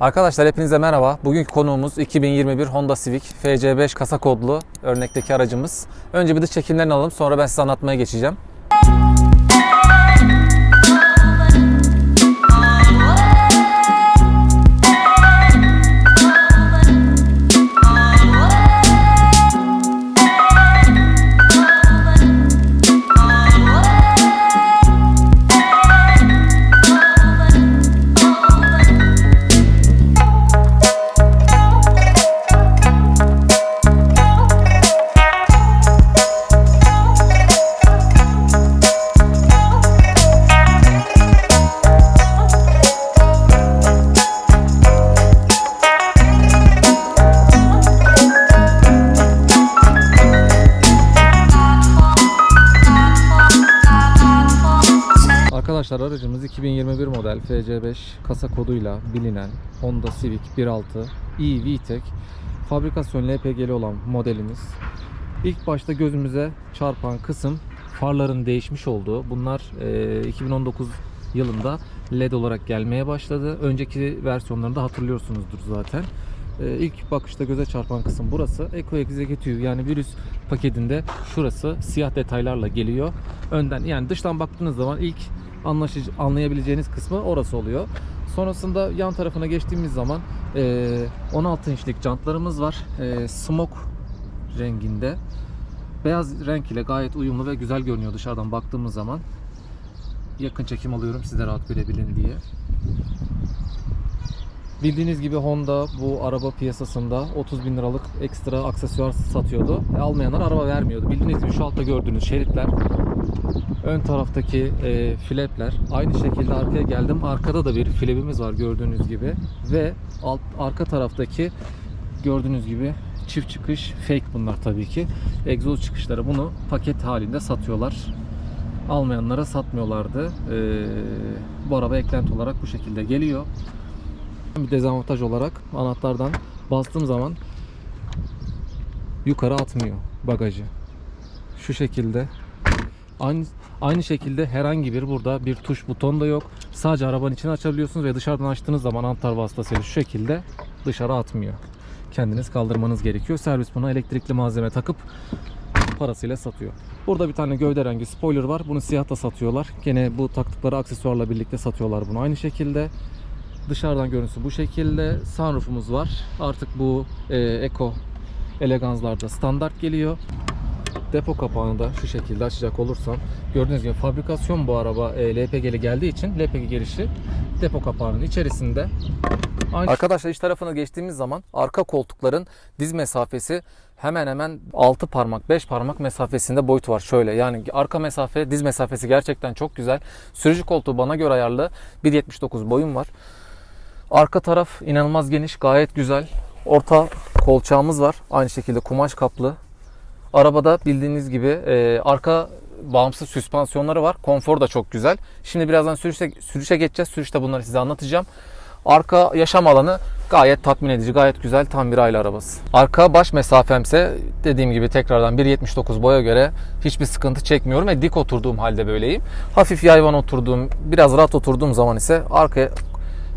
Arkadaşlar hepinize merhaba. Bugünkü konuğumuz 2021 Honda Civic FC5 kasa kodlu örnekteki aracımız. Önce bir dış çekimlerini alalım sonra ben size anlatmaya geçeceğim. Arkadaşlar aracımız 2021 model FC5 kasa koduyla bilinen Honda Civic 1.6 e VTEC fabrikasyon LPG'li olan modelimiz. İlk başta gözümüze çarpan kısım farların değişmiş olduğu. Bunlar e, 2019 yılında LED olarak gelmeye başladı. Önceki versiyonlarında hatırlıyorsunuzdur zaten. E, ilk bakışta göze çarpan kısım burası. Eco Executive yani virüs paketinde şurası siyah detaylarla geliyor. Önden yani dıştan baktığınız zaman ilk anlaşıcı, anlayabileceğiniz kısmı orası oluyor. Sonrasında yan tarafına geçtiğimiz zaman e, 16 inçlik jantlarımız var. E, smoke renginde. Beyaz renk ile gayet uyumlu ve güzel görünüyor dışarıdan baktığımız zaman. Yakın çekim alıyorum siz de rahat görebilin diye. Bildiğiniz gibi Honda bu araba piyasasında 30 bin liralık ekstra aksesuar satıyordu. E, almayanlar araba vermiyordu. Bildiğiniz gibi şu altta gördüğünüz şeritler, ön taraftaki e, flapler. Aynı şekilde arkaya geldim. Arkada da bir flapimiz var gördüğünüz gibi. Ve alt arka taraftaki gördüğünüz gibi çift çıkış fake bunlar tabii ki. Egzoz çıkışları bunu paket halinde satıyorlar. Almayanlara satmıyorlardı. E, bu araba eklenti olarak bu şekilde geliyor. Bir dezavantaj olarak anahtardan bastığım zaman yukarı atmıyor bagajı. Şu şekilde. Aynı aynı şekilde herhangi bir burada bir tuş buton da yok. Sadece arabanın içini açabiliyorsunuz ve dışarıdan açtığınız zaman anahtar vasıtasıyla şu şekilde dışarı atmıyor. Kendiniz kaldırmanız gerekiyor. Servis buna elektrikli malzeme takıp parasıyla satıyor. Burada bir tane gövde rengi spoiler var. Bunu siyah da satıyorlar. Gene bu taktıkları aksesuarla birlikte satıyorlar bunu aynı şekilde. Dışarıdan görüntüsü bu şekilde. Sunroofumuz var. Artık bu e, Eco Eleganz'larda standart geliyor. Depo kapağını da şu şekilde açacak olursam gördüğünüz gibi fabrikasyon bu araba e, LPG'li geldiği için LPG girişi depo kapağının içerisinde. Aynı... Arkadaşlar iç tarafına geçtiğimiz zaman arka koltukların diz mesafesi hemen hemen 6 parmak 5 parmak mesafesinde boyutu var. Şöyle yani arka mesafe diz mesafesi gerçekten çok güzel. Sürücü koltuğu bana göre ayarlı 1.79 boyum var. Arka taraf inanılmaz geniş, gayet güzel. Orta kolçağımız var. Aynı şekilde kumaş kaplı. Arabada bildiğiniz gibi e, arka bağımsız süspansiyonları var. Konfor da çok güzel. Şimdi birazdan sürüşe, sürüşe geçeceğiz. Sürüşte bunları size anlatacağım. Arka yaşam alanı gayet tatmin edici, gayet güzel tam bir aile arabası. Arka baş mesafemse dediğim gibi tekrardan 1.79 boya göre hiçbir sıkıntı çekmiyorum ve dik oturduğum halde böyleyim. Hafif yayvan oturduğum, biraz rahat oturduğum zaman ise arka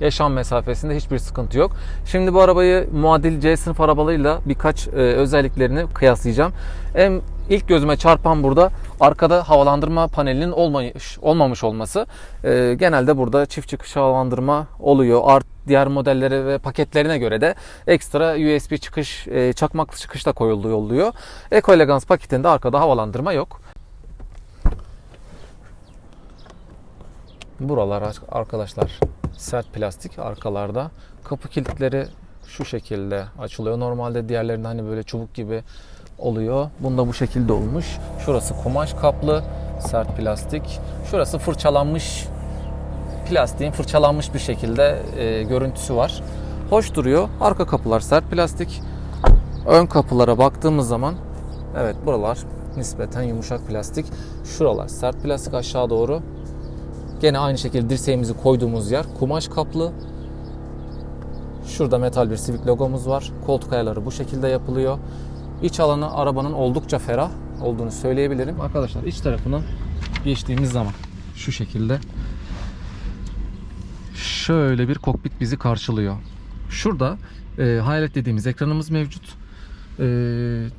yaşam mesafesinde hiçbir sıkıntı yok. Şimdi bu arabayı muadil C sınıf arabalarıyla birkaç e, özelliklerini kıyaslayacağım. En ilk gözüme çarpan burada arkada havalandırma panelinin olmamış, olmamış olması. E, genelde burada çift çıkış havalandırma oluyor. Art diğer modellere ve paketlerine göre de ekstra USB çıkış, e, çakmaklı çıkış da koyulduğu oluyor. Eco Elegance paketinde arkada havalandırma yok. Buralar arkadaşlar sert plastik arkalarda. Kapı kilitleri şu şekilde açılıyor. Normalde diğerlerinde hani böyle çubuk gibi oluyor. Bunda bu şekilde olmuş. Şurası kumaş kaplı sert plastik. Şurası fırçalanmış plastiğin fırçalanmış bir şekilde e, görüntüsü var. Hoş duruyor. Arka kapılar sert plastik. Ön kapılara baktığımız zaman evet buralar nispeten yumuşak plastik. Şuralar sert plastik aşağı doğru. Gene aynı şekilde dirseğimizi koyduğumuz yer kumaş kaplı. Şurada metal bir Civic logomuz var. Koltuk ayarları bu şekilde yapılıyor. İç alanı arabanın oldukça ferah olduğunu söyleyebilirim. Arkadaşlar iç tarafına geçtiğimiz zaman şu şekilde şöyle bir kokpit bizi karşılıyor. Şurada e, hayalet dediğimiz ekranımız mevcut. E,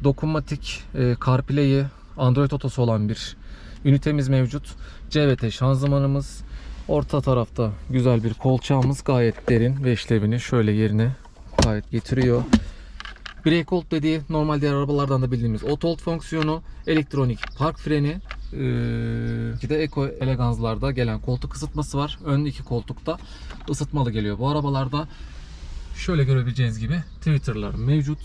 dokunmatik e, CarPlay'i Android Auto'su olan bir ünitemiz mevcut. CVT şanzımanımız. Orta tarafta güzel bir kolçağımız gayet derin ve işlevini şöyle yerine gayet getiriyor. Brake hold dediği normal diğer arabalardan da bildiğimiz auto hold fonksiyonu, elektronik park freni, ee, de Eco Elegance'larda gelen koltuk ısıtması var. Ön iki koltukta ısıtmalı geliyor. Bu arabalarda şöyle görebileceğiniz gibi Twitter'lar mevcut.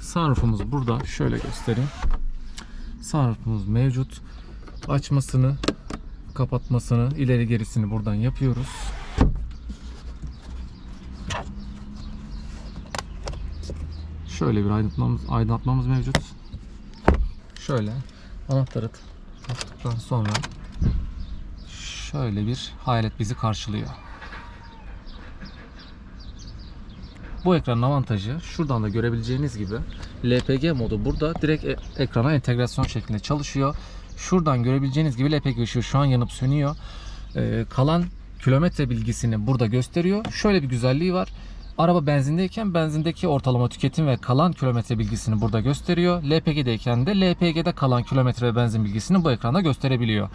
Sunroofumuz burada. Şöyle göstereyim. Sunroofumuz mevcut. Açmasını, kapatmasını, ileri gerisini buradan yapıyoruz. Şöyle bir aydınlatmamız, aydınlatmamız mevcut. Şöyle anahtarı taktıktan sonra şöyle bir hayalet bizi karşılıyor. Bu ekranın avantajı şuradan da görebileceğiniz gibi LPG modu burada direkt e- ekrana entegrasyon şeklinde çalışıyor. Şuradan görebileceğiniz gibi LPG ışığı şu an yanıp sönüyor. Ee, kalan kilometre bilgisini burada gösteriyor. Şöyle bir güzelliği var. Araba benzindeyken benzindeki ortalama tüketim ve kalan kilometre bilgisini burada gösteriyor. LPG'deyken de LPG'de kalan kilometre ve benzin bilgisini bu ekranda gösterebiliyor.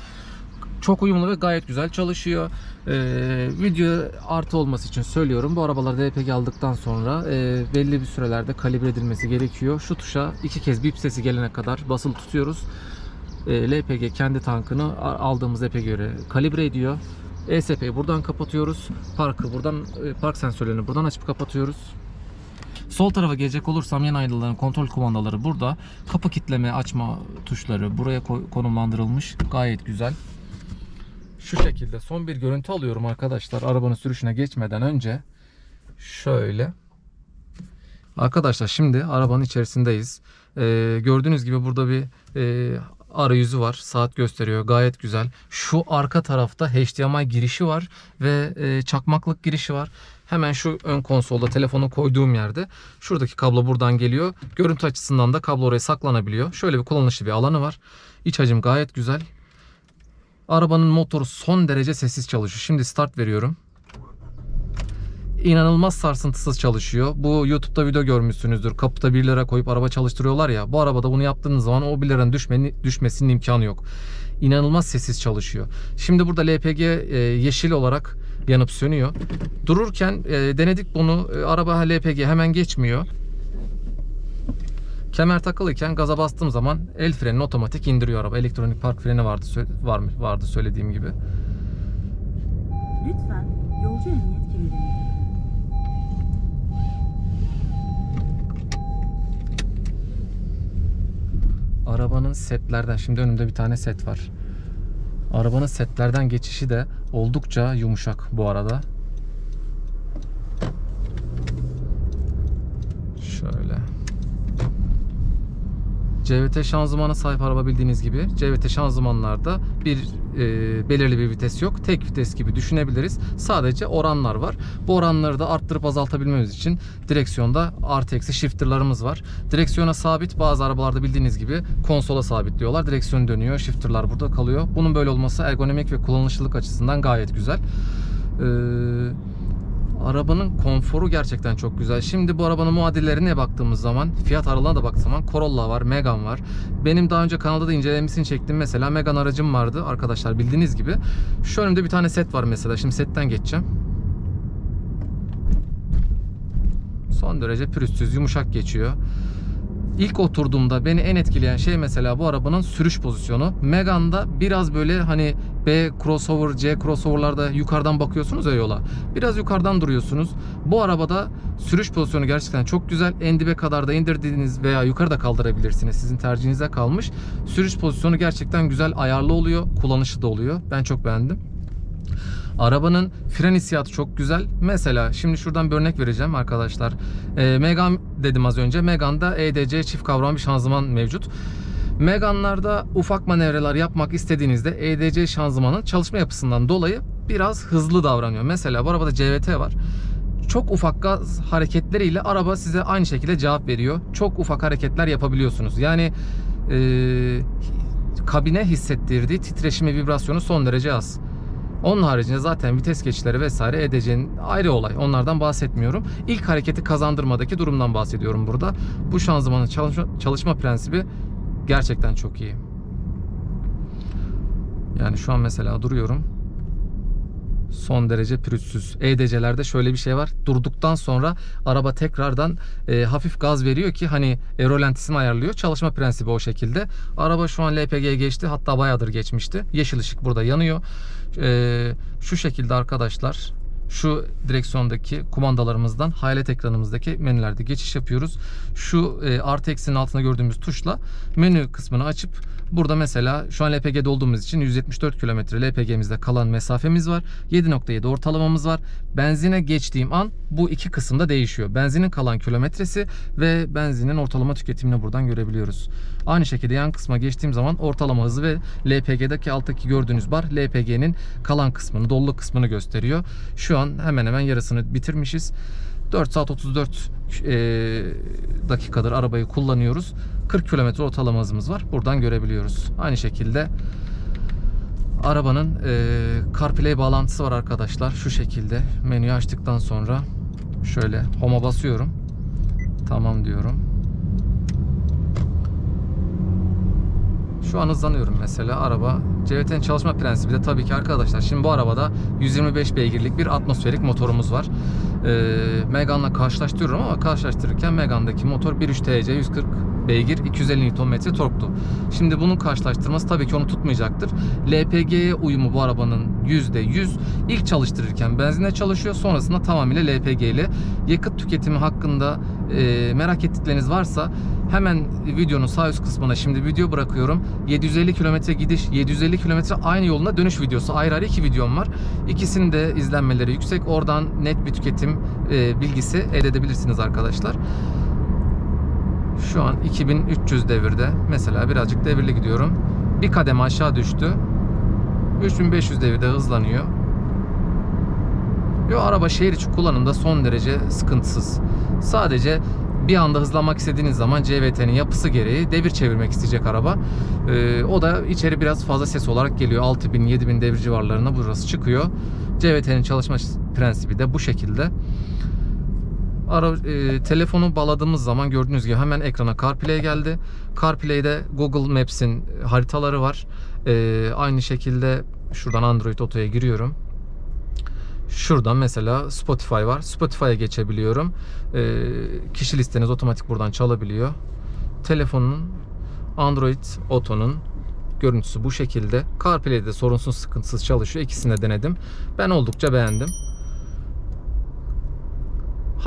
Çok uyumlu ve gayet güzel çalışıyor. Ee, video artı olması için söylüyorum. Bu arabalarda LPG aldıktan sonra e, belli bir sürelerde kalibre edilmesi gerekiyor. Şu tuşa iki kez bip sesi gelene kadar basılı tutuyoruz. E, LPG kendi tankını aldığımız LPG'ye göre kalibre ediyor. ESP'yi buradan kapatıyoruz. Parkı buradan e, park sensörlerini buradan açıp kapatıyoruz. Sol tarafa gelecek olursam yan aynaların kontrol kumandaları burada. Kapı kitleme açma tuşları buraya ko- konumlandırılmış. Gayet güzel. Şu şekilde son bir görüntü alıyorum arkadaşlar. Arabanın sürüşüne geçmeden önce. Şöyle. Arkadaşlar şimdi arabanın içerisindeyiz. Ee, gördüğünüz gibi burada bir e, arayüzü var. Saat gösteriyor. Gayet güzel. Şu arka tarafta HDMI girişi var ve e, çakmaklık girişi var. Hemen şu ön konsolda telefonu koyduğum yerde şuradaki kablo buradan geliyor. Görüntü açısından da kablo oraya saklanabiliyor. Şöyle bir kullanışlı bir alanı var. İç hacim gayet güzel. Arabanın motoru son derece sessiz çalışıyor. Şimdi start veriyorum. İnanılmaz sarsıntısız çalışıyor. Bu YouTube'da video görmüşsünüzdür. Kapıda 1 lira koyup araba çalıştırıyorlar ya. Bu arabada bunu yaptığınız zaman o 1 liranın düşmeni, düşmesinin imkanı yok. İnanılmaz sessiz çalışıyor. Şimdi burada LPG e, yeşil olarak yanıp sönüyor. Dururken e, denedik bunu. E, araba LPG hemen geçmiyor. Kemer takılıyken gaza bastığım zaman el frenini otomatik indiriyor araba. Elektronik park freni vardı var vardı söylediğim gibi. Lütfen yolcu emniyet Arabanın setlerden şimdi önümde bir tane set var. Arabanın setlerden geçişi de oldukça yumuşak bu arada. Şöyle. CVT şanzımana sahip araba bildiğiniz gibi CVT şanzımanlarda bir e, belirli bir vites yok. Tek vites gibi düşünebiliriz. Sadece oranlar var. Bu oranları da arttırıp azaltabilmemiz için direksiyonda artı eksi shifterlarımız var. Direksiyona sabit bazı arabalarda bildiğiniz gibi konsola sabitliyorlar. Direksiyon dönüyor. Shifterlar burada kalıyor. Bunun böyle olması ergonomik ve kullanışlılık açısından gayet güzel. Ee, Arabanın konforu gerçekten çok güzel. Şimdi bu arabanın muadillerine baktığımız zaman, fiyat aralığına da baktığımız zaman Corolla var, Megane var. Benim daha önce kanalda da incelemesini çektim. Mesela Megane aracım vardı arkadaşlar bildiğiniz gibi. Şu önümde bir tane set var mesela. Şimdi setten geçeceğim. Son derece pürüzsüz, yumuşak geçiyor. İlk oturduğumda beni en etkileyen şey mesela bu arabanın sürüş pozisyonu. Megane'da biraz böyle hani B crossover, C crossover'larda yukarıdan bakıyorsunuz ya yola. Biraz yukarıdan duruyorsunuz. Bu arabada sürüş pozisyonu gerçekten çok güzel. En dibe kadar da indirdiğiniz veya yukarıda kaldırabilirsiniz. Sizin tercihinize kalmış. Sürüş pozisyonu gerçekten güzel, ayarlı oluyor. Kullanışı da oluyor. Ben çok beğendim. Arabanın fren hissiyatı çok güzel. Mesela şimdi şuradan bir örnek vereceğim arkadaşlar. E, Megane dedim az önce. Megane'da EDC çift kavram bir şanzıman mevcut. Megane'larda ufak manevralar yapmak istediğinizde EDC şanzımanın çalışma yapısından dolayı biraz hızlı davranıyor. Mesela bu arabada CVT var. Çok ufak gaz hareketleriyle araba size aynı şekilde cevap veriyor. Çok ufak hareketler yapabiliyorsunuz. Yani e, kabine hissettirdiği titreşimi vibrasyonu son derece az. Onun haricinde zaten vites geçişleri vesaire edeceğin ayrı olay. Onlardan bahsetmiyorum. İlk hareketi kazandırmadaki durumdan bahsediyorum burada. Bu şanzımanın çalışma, çalışma prensibi gerçekten çok iyi. Yani şu an mesela duruyorum. Son derece pürüzsüz. EDC'lerde şöyle bir şey var. Durduktan sonra araba tekrardan e, hafif gaz veriyor ki hani e, rolantisini ayarlıyor. Çalışma prensibi o şekilde. Araba şu an LPG'ye geçti. Hatta bayağıdır geçmişti. Yeşil ışık burada yanıyor. E, şu şekilde arkadaşlar şu direksiyondaki kumandalarımızdan hayalet ekranımızdaki menülerde geçiş yapıyoruz. Şu e, artı eksinin altında gördüğümüz tuşla menü kısmını açıp burada mesela şu an LPG'de olduğumuz için 174 kilometre LPG'mizde kalan mesafemiz var. 7.7 ortalamamız var. Benzine geçtiğim an bu iki kısımda değişiyor. Benzinin kalan kilometresi ve benzinin ortalama tüketimini buradan görebiliyoruz. Aynı şekilde yan kısma geçtiğim zaman ortalama hızı ve LPG'deki alttaki gördüğünüz bar LPG'nin kalan kısmını, dolu kısmını gösteriyor. Şu an hemen hemen yarısını bitirmişiz. 4 saat 34 e, dakikadır arabayı kullanıyoruz. 40 kilometre ortalama hızımız var. Buradan görebiliyoruz. Aynı şekilde arabanın e, CarPlay bağlantısı var arkadaşlar. Şu şekilde menüyü açtıktan sonra şöyle home'a basıyorum. Tamam diyorum. Şu an hızlanıyorum mesela araba. CVT'nin çalışma prensibi de tabii ki arkadaşlar. Şimdi bu arabada 125 beygirlik bir atmosferik motorumuz var. Ee, Megane'la karşılaştırıyorum ama karşılaştırırken Megane'daki motor 1.3 TC 140 beygir 250 Nm torktu. Şimdi bunun karşılaştırması tabii ki onu tutmayacaktır. LPG'ye uyumu bu arabanın %100. İlk çalıştırırken benzinle çalışıyor. Sonrasında tamamıyla LPG ile. Yakıt tüketimi hakkında e, merak ettikleriniz varsa hemen videonun sağ üst kısmına şimdi video bırakıyorum. 750 kilometre gidiş, 750 kilometre aynı yoluna dönüş videosu. Ayrı ayrı iki videom var. İkisinin de izlenmeleri yüksek. Oradan net bir tüketim e, bilgisi elde edebilirsiniz arkadaşlar. Şu an 2300 devirde. Mesela birazcık devirli gidiyorum. Bir kademe aşağı düştü. 3500 devirde hızlanıyor. Yo araba şehir içi kullanımda son derece sıkıntısız. Sadece bir anda hızlanmak istediğiniz zaman CVT'nin yapısı gereği devir çevirmek isteyecek araba. Ee, o da içeri biraz fazla ses olarak geliyor. 6000-7000 devir civarlarına burası çıkıyor. CVT'nin çalışma prensibi de bu şekilde. Ara, e, telefonu bağladığımız zaman gördüğünüz gibi hemen ekrana CarPlay geldi. CarPlay'de Google Maps'in haritaları var. E, aynı şekilde şuradan Android Auto'ya giriyorum. Şuradan mesela Spotify var. Spotify'a geçebiliyorum. E, kişi listeniz otomatik buradan çalabiliyor. Telefonun Android Auto'nun görüntüsü bu şekilde. CarPlay'de sorunsuz sıkıntısız çalışıyor. İkisini de denedim. Ben oldukça beğendim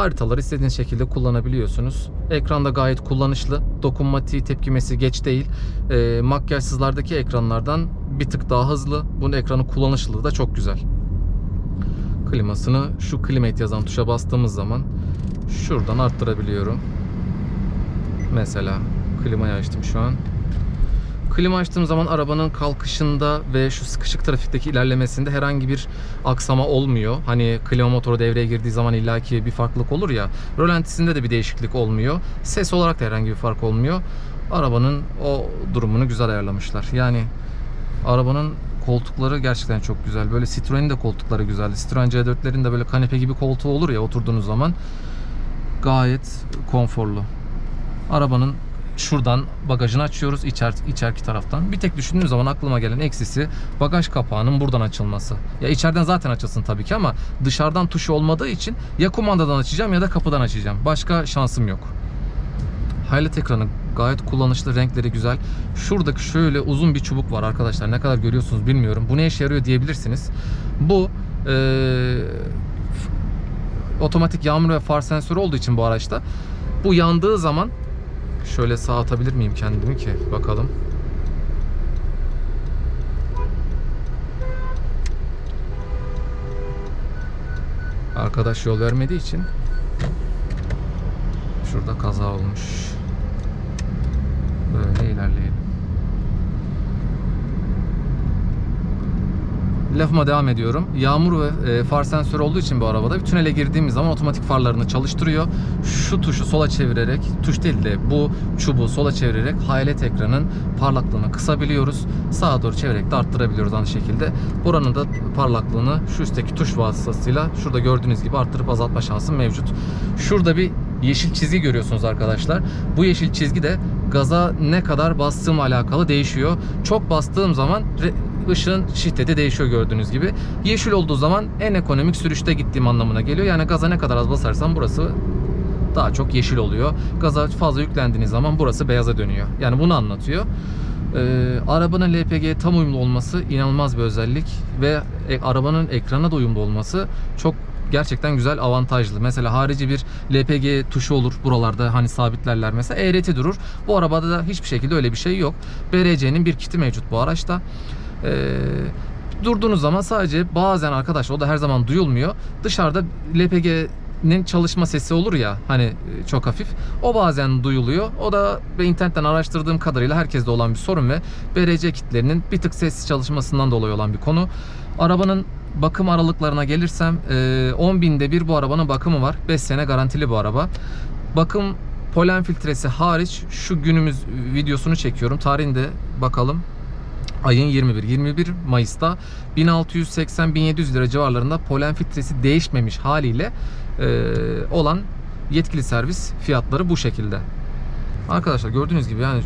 haritaları istediğiniz şekilde kullanabiliyorsunuz. Ekranda gayet kullanışlı. Dokunmatiği tepkimesi geç değil. E, makyajsızlardaki ekranlardan bir tık daha hızlı. Bunun ekranı kullanışlılığı da çok güzel. Klimasını şu Climate yazan tuşa bastığımız zaman şuradan arttırabiliyorum. Mesela klimayı açtım şu an. Klima açtığım zaman arabanın kalkışında ve şu sıkışık trafikteki ilerlemesinde herhangi bir aksama olmuyor. Hani klima motoru devreye girdiği zaman illaki bir farklılık olur ya. Rolantisinde de bir değişiklik olmuyor. Ses olarak da herhangi bir fark olmuyor. Arabanın o durumunu güzel ayarlamışlar. Yani arabanın koltukları gerçekten çok güzel. Böyle Citroen'in de koltukları güzeldi. Citroen C4'lerin de böyle kanepe gibi koltuğu olur ya oturduğunuz zaman. Gayet konforlu. Arabanın şuradan bagajını açıyoruz içer, içeriki taraftan. Bir tek düşündüğüm zaman aklıma gelen eksisi bagaj kapağının buradan açılması. Ya içeriden zaten açılsın tabii ki ama dışarıdan tuşu olmadığı için ya kumandadan açacağım ya da kapıdan açacağım. Başka şansım yok. Highlight ekranı gayet kullanışlı, renkleri güzel. Şuradaki şöyle uzun bir çubuk var arkadaşlar. Ne kadar görüyorsunuz bilmiyorum. Bu ne işe yarıyor diyebilirsiniz. Bu ee, otomatik yağmur ve far sensörü olduğu için bu araçta bu yandığı zaman Şöyle sağ atabilir miyim kendimi ki? Bakalım. Arkadaş yol vermediği için şurada kaza olmuş. Böyle ilerleyelim. Lafıma devam ediyorum. Yağmur ve e, far sensörü olduğu için bu arabada bir tünele girdiğimiz zaman otomatik farlarını çalıştırıyor. Şu tuşu sola çevirerek, tuş değil de bu çubuğu sola çevirerek hayalet ekranın parlaklığını kısabiliyoruz. Sağa doğru çevirerek de arttırabiliyoruz aynı şekilde. Buranın da parlaklığını şu üstteki tuş vasıtasıyla şurada gördüğünüz gibi arttırıp azaltma şansı mevcut. Şurada bir yeşil çizgi görüyorsunuz arkadaşlar. Bu yeşil çizgi de gaza ne kadar bastığım alakalı değişiyor. Çok bastığım zaman ışığın şiddeti değişiyor gördüğünüz gibi. Yeşil olduğu zaman en ekonomik sürüşte gittiğim anlamına geliyor. Yani gaza ne kadar az basarsam burası daha çok yeşil oluyor. Gaza fazla yüklendiğiniz zaman burası beyaza dönüyor. Yani bunu anlatıyor. Ee, arabanın LPG tam uyumlu olması inanılmaz bir özellik ve e, arabanın ekrana da uyumlu olması çok gerçekten güzel avantajlı. Mesela harici bir LPG tuşu olur buralarda hani sabitlerler mesela ERT durur. Bu arabada da hiçbir şekilde öyle bir şey yok. BRC'nin bir kiti mevcut bu araçta. Ee, durduğunuz zaman sadece bazen arkadaşlar o da her zaman duyulmuyor. Dışarıda LPG'nin çalışma sesi olur ya hani e, çok hafif. O bazen duyuluyor. O da ve internetten araştırdığım kadarıyla herkeste olan bir sorun ve BRC kitlerinin bir tık sessiz çalışmasından dolayı olan bir konu. Arabanın bakım aralıklarına gelirsem e, 10 binde bir bu arabanın bakımı var. 5 sene garantili bu araba. Bakım polen filtresi hariç şu günümüz videosunu çekiyorum. Tarihinde bakalım ayın 21. 21 Mayıs'ta 1680-1700 lira civarlarında polen filtresi değişmemiş haliyle e, olan yetkili servis fiyatları bu şekilde. Arkadaşlar gördüğünüz gibi yani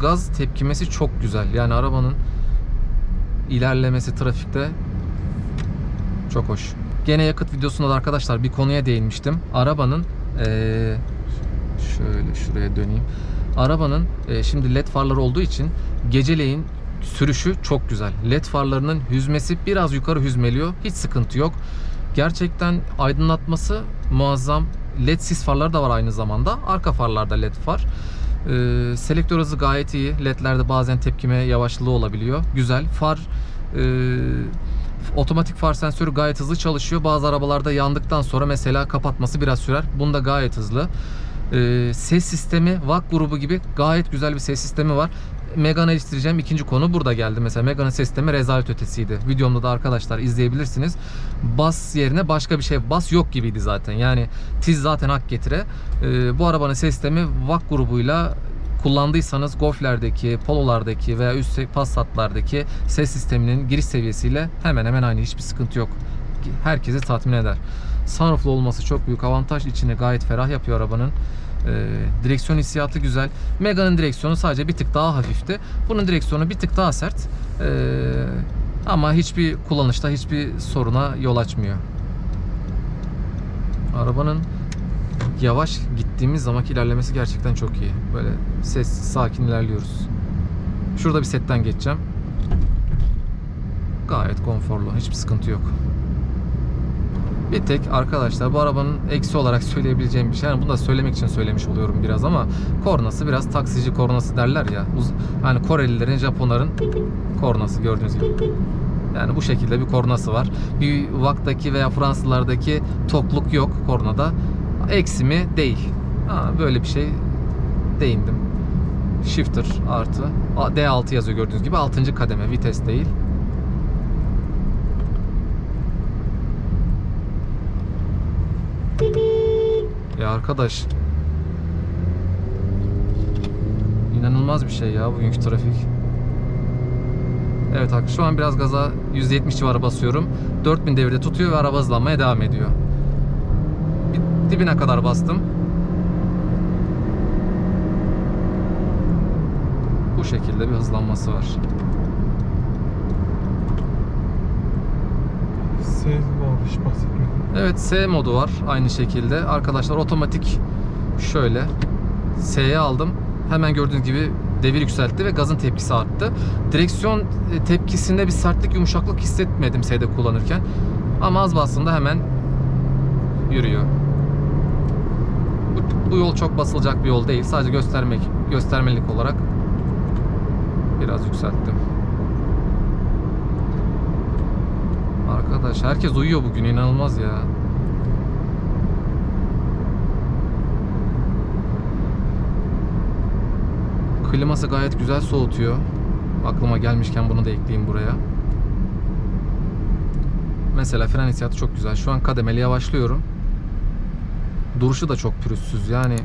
gaz tepkimesi çok güzel. Yani arabanın ilerlemesi trafikte çok hoş. Gene yakıt videosunda da arkadaşlar bir konuya değinmiştim. Arabanın eee, şöyle şuraya döneyim. Arabanın eee, şimdi led farları olduğu için geceleyin sürüşü çok güzel. Led farlarının hüzmesi biraz yukarı hüzmeliyor. Hiç sıkıntı yok. Gerçekten aydınlatması muazzam. LED sis farları da var aynı zamanda. Arka farlarda LED far. Ee, selektör hızı gayet iyi. LED'lerde bazen tepkime yavaşlığı olabiliyor. Güzel. Far e, otomatik far sensörü gayet hızlı çalışıyor. Bazı arabalarda yandıktan sonra mesela kapatması biraz sürer. Bunda gayet hızlı. Ee, ses sistemi VAK grubu gibi gayet güzel bir ses sistemi var. Megane'ı eleştireceğim ikinci konu burada geldi. Mesela Megane'ın ses sistemi rezalet ötesiydi. Videomda da arkadaşlar izleyebilirsiniz. Bas yerine başka bir şey bas yok gibiydi zaten. Yani tiz zaten hak getire. Ee, bu arabanın ses sistemi VAK grubuyla kullandıysanız Golf'lerdeki, Polo'lardaki veya üst Passat'lardaki ses sisteminin giriş seviyesiyle hemen hemen aynı hiçbir sıkıntı yok. Herkesi tatmin eder. Sunrooflu olması çok büyük avantaj. İçini gayet ferah yapıyor arabanın. Ee, direksiyon hissiyatı güzel. Mega'nın direksiyonu sadece bir tık daha hafifti. Bunun direksiyonu bir tık daha sert. Ee, ama hiçbir kullanışta hiçbir soruna yol açmıyor. Arabanın yavaş gittiğimiz zamanki ilerlemesi gerçekten çok iyi. Böyle sessiz, sakin ilerliyoruz. Şurada bir setten geçeceğim. Gayet konforlu. Hiçbir sıkıntı yok. Bir tek arkadaşlar bu arabanın eksi olarak söyleyebileceğim bir şey. Yani bunu da söylemek için söylemiş oluyorum biraz ama kornası biraz taksici kornası derler ya. Yani Korelilerin, Japonların kornası gördüğünüz gibi. Yani bu şekilde bir kornası var. Bir VAK'taki veya Fransızlardaki tokluk yok kornada. Eksi mi? Değil. Ha, böyle bir şey değindim. Shifter artı D6 yazıyor gördüğünüz gibi 6. kademe vites değil. Ya arkadaş İnanılmaz bir şey ya bugünkü trafik. Evet şu an biraz gaza 170 civarı basıyorum. 4000 devirde tutuyor ve araba hızlanmaya devam ediyor. Bir dibine kadar bastım. Bu şekilde bir hızlanması var. S var hiç bahsetmiyorum. Evet S modu var aynı şekilde. Arkadaşlar otomatik şöyle S'ye aldım. Hemen gördüğünüz gibi devir yükseltti ve gazın tepkisi arttı. Direksiyon e, tepkisinde bir sertlik yumuşaklık hissetmedim S'de kullanırken. Ama az bastığımda hemen yürüyor. Bu, bu yol çok basılacak bir yol değil. Sadece göstermek göstermelik olarak biraz yükselttim. Arkadaş herkes uyuyor bugün inanılmaz ya. Kliması gayet güzel soğutuyor. Aklıma gelmişken bunu da ekleyeyim buraya. Mesela fren hissiyatı çok güzel. Şu an kademeli yavaşlıyorum. Duruşu da çok pürüzsüz. Yani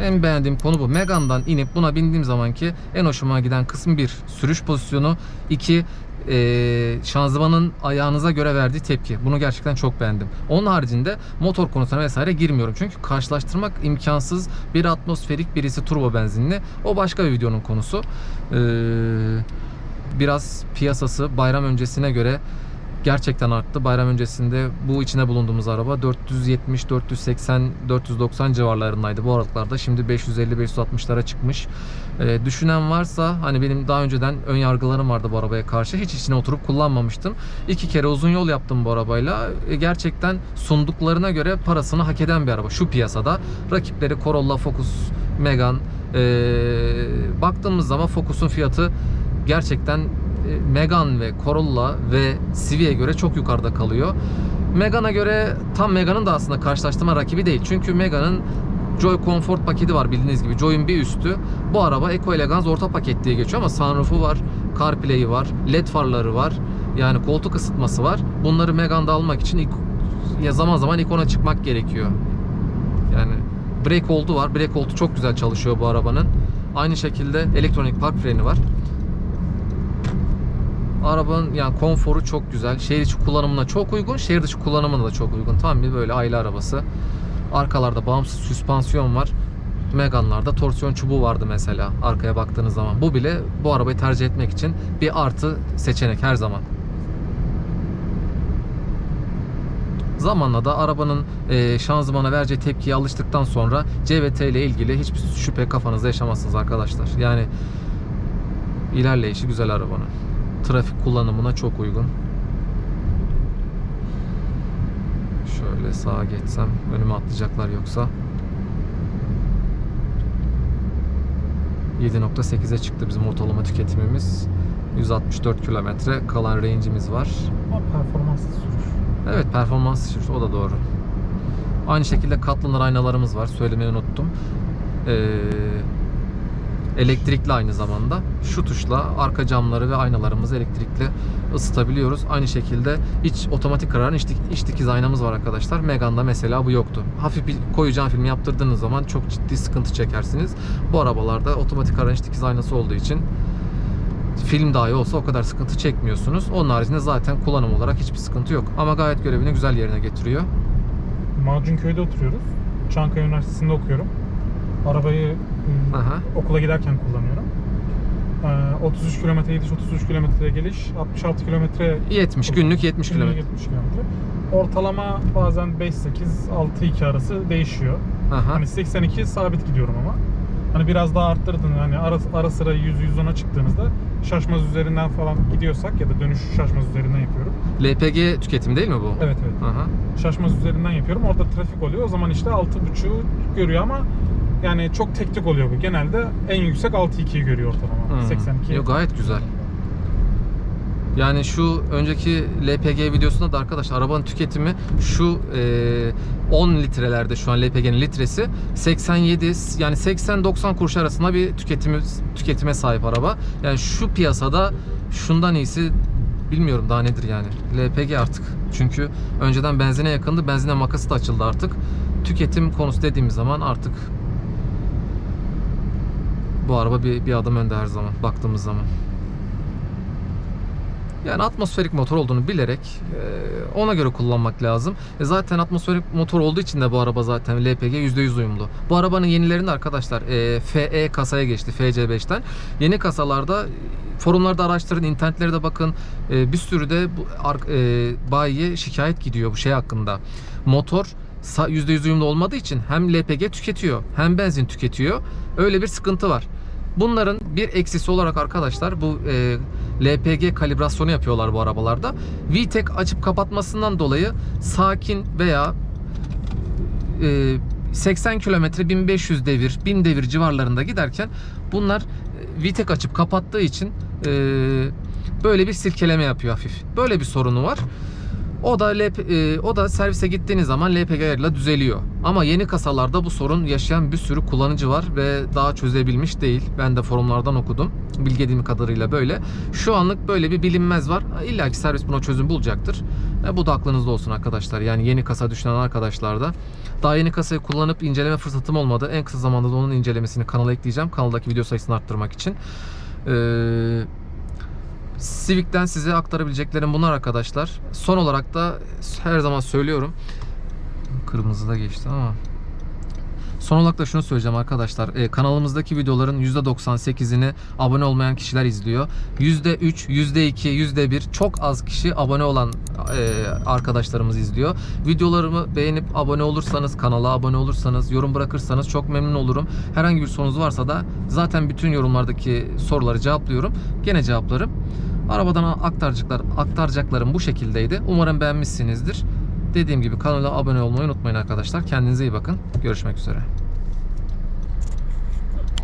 en beğendiğim konu bu. Megane'dan inip buna bindiğim zaman ki en hoşuma giden kısım bir sürüş pozisyonu, iki eee, şanzımanın ayağınıza göre verdiği tepki. Bunu gerçekten çok beğendim. Onun haricinde motor konusuna vesaire girmiyorum. Çünkü karşılaştırmak imkansız. Biri atmosferik, birisi turbo benzinli. O başka bir videonun konusu. Eee, biraz piyasası bayram öncesine göre gerçekten arttı. Bayram öncesinde bu içine bulunduğumuz araba 470, 480, 490 civarlarındaydı bu aralıklarda. Şimdi 550-560'lara çıkmış. Ee, düşünen varsa hani benim daha önceden ön yargılarım vardı bu arabaya karşı. Hiç içine oturup kullanmamıştım. İki kere uzun yol yaptım bu arabayla. Ee, gerçekten sunduklarına göre parasını hak eden bir araba şu piyasada. Rakipleri Corolla, Focus, Megane. Ee, baktığımız zaman Focus'un fiyatı gerçekten e, Megane ve Corolla ve Civi'ye göre çok yukarıda kalıyor. Megane'a göre tam Megane'ın da aslında karşılaştırma rakibi değil. Çünkü Megane'ın Joy Comfort paketi var bildiğiniz gibi. Joy'un bir üstü. Bu araba Eco Elegance orta paket diye geçiyor ama sunroof'u var, CarPlay'i var, LED farları var. Yani koltuk ısıtması var. Bunları Megane'da almak için ya zaman zaman ikona çıkmak gerekiyor. Yani brake hold'u var. Brake hold'u çok güzel çalışıyor bu arabanın. Aynı şekilde elektronik park freni var. Arabanın yani konforu çok güzel. Şehir içi kullanımına çok uygun. Şehir dışı kullanımına da çok uygun. Tam bir böyle aile arabası. Arkalarda bağımsız süspansiyon var. Megane'larda torsiyon çubuğu vardı mesela arkaya baktığınız zaman. Bu bile bu arabayı tercih etmek için bir artı seçenek her zaman. Zamanla da arabanın e, şanzımana vereceği tepkiye alıştıktan sonra CVT ile ilgili hiçbir şüphe kafanızda yaşamazsınız arkadaşlar. Yani ilerleyişi güzel arabanın. Trafik kullanımına çok uygun. Şöyle sağa geçsem önüme atlayacaklar yoksa. 7.8'e çıktı bizim ortalama tüketimimiz. 164 kilometre kalan range'imiz var. Ama performanslı sürüş. Evet performans sürüş o da doğru. Aynı şekilde katlanır aynalarımız var. Söylemeyi unuttum. Ee, elektrikli aynı zamanda. Şu tuşla arka camları ve aynalarımızı elektrikli ısıtabiliyoruz. Aynı şekilde iç otomatik kararın iç, iç dikiz aynamız var arkadaşlar. Megane'da mesela bu yoktu. Hafif bir koyu cam filmi yaptırdığınız zaman çok ciddi sıkıntı çekersiniz. Bu arabalarda otomatik kararın iç dikiz aynası olduğu için film dahi olsa o kadar sıkıntı çekmiyorsunuz. Onun haricinde zaten kullanım olarak hiçbir sıkıntı yok. Ama gayet görevini güzel yerine getiriyor. Macunköy'de oturuyoruz. Çankaya Üniversitesi'nde okuyorum. Arabayı Aha. okula giderken kullanıyorum. Ee, 33 kilometre gidiş, 33 kilometre geliş, 66 kilometre 70 günlük 70 günlük kilometre. 70 kilometre. Ortalama bazen 5-8, 6-2 arası değişiyor. Aha. Hani 82 sabit gidiyorum ama. Hani biraz daha arttırdın hani ara, ara sıra 100-110'a çıktığınızda şaşmaz üzerinden falan gidiyorsak ya da dönüş şaşmaz üzerinden yapıyorum. LPG tüketimi değil mi bu? Evet evet. Aha. Şaşmaz üzerinden yapıyorum. Orada trafik oluyor. O zaman işte 6.5'u görüyor ama yani çok teknik oluyor bu. Genelde en yüksek 6.2'yi görüyor ortalama. Hmm. 82. Yo, gayet güzel. Yani şu önceki LPG videosunda da arkadaşlar arabanın tüketimi şu e, 10 litrelerde şu an LPG'nin litresi 87 yani 80-90 kuruş arasında bir tüketimi tüketime sahip araba. Yani şu piyasada şundan iyisi bilmiyorum daha nedir yani. LPG artık. Çünkü önceden benzine yakındı. Benzine makası da açıldı artık. Tüketim konusu dediğimiz zaman artık bu araba bir, bir adım önde her zaman baktığımız zaman. Yani atmosferik motor olduğunu bilerek e, ona göre kullanmak lazım. E zaten atmosferik motor olduğu için de bu araba zaten LPG %100 uyumlu. Bu arabanın yenilerinde arkadaşlar e, FE kasaya geçti FC5'ten. Yeni kasalarda e, forumlarda araştırın, internetlere de bakın. E, bir sürü de bu e, bayiye şikayet gidiyor bu şey hakkında. Motor sa- %100 uyumlu olmadığı için hem LPG tüketiyor hem benzin tüketiyor. Öyle bir sıkıntı var. Bunların bir eksisi olarak arkadaşlar bu e, LPG kalibrasyonu yapıyorlar bu arabalarda. VTEC açıp kapatmasından dolayı sakin veya e, 80 kilometre 1500 devir 1000 devir civarlarında giderken bunlar e, VTEC açıp kapattığı için e, böyle bir silkeleme yapıyor hafif. Böyle bir sorunu var. O da LP, e, o da servise gittiğiniz zaman LPG ayarıyla düzeliyor. Ama yeni kasalarda bu sorun yaşayan bir sürü kullanıcı var ve daha çözebilmiş değil. Ben de forumlardan okudum. Bilgediğim kadarıyla böyle. Şu anlık böyle bir bilinmez var. İlla ki servis buna çözüm bulacaktır. E, bu da aklınızda olsun arkadaşlar. Yani yeni kasa düşünen arkadaşlar da. Daha yeni kasayı kullanıp inceleme fırsatım olmadı. En kısa zamanda da onun incelemesini kanala ekleyeceğim. Kanaldaki video sayısını arttırmak için. Ee, Civic'ten size aktarabileceklerim bunlar arkadaşlar. Son olarak da her zaman söylüyorum. Kırmızı da geçti ama. Son olarak da şunu söyleyeceğim arkadaşlar. Ee, kanalımızdaki videoların %98'ini abone olmayan kişiler izliyor. %3, %2, %1 çok az kişi abone olan e, arkadaşlarımız izliyor. Videolarımı beğenip abone olursanız, kanala abone olursanız, yorum bırakırsanız çok memnun olurum. Herhangi bir sorunuz varsa da zaten bütün yorumlardaki soruları cevaplıyorum. Gene cevaplarım. Arabadan aktaracaklar, aktaracaklarım bu şekildeydi. Umarım beğenmişsinizdir. Dediğim gibi kanala abone olmayı unutmayın arkadaşlar. Kendinize iyi bakın. Görüşmek üzere.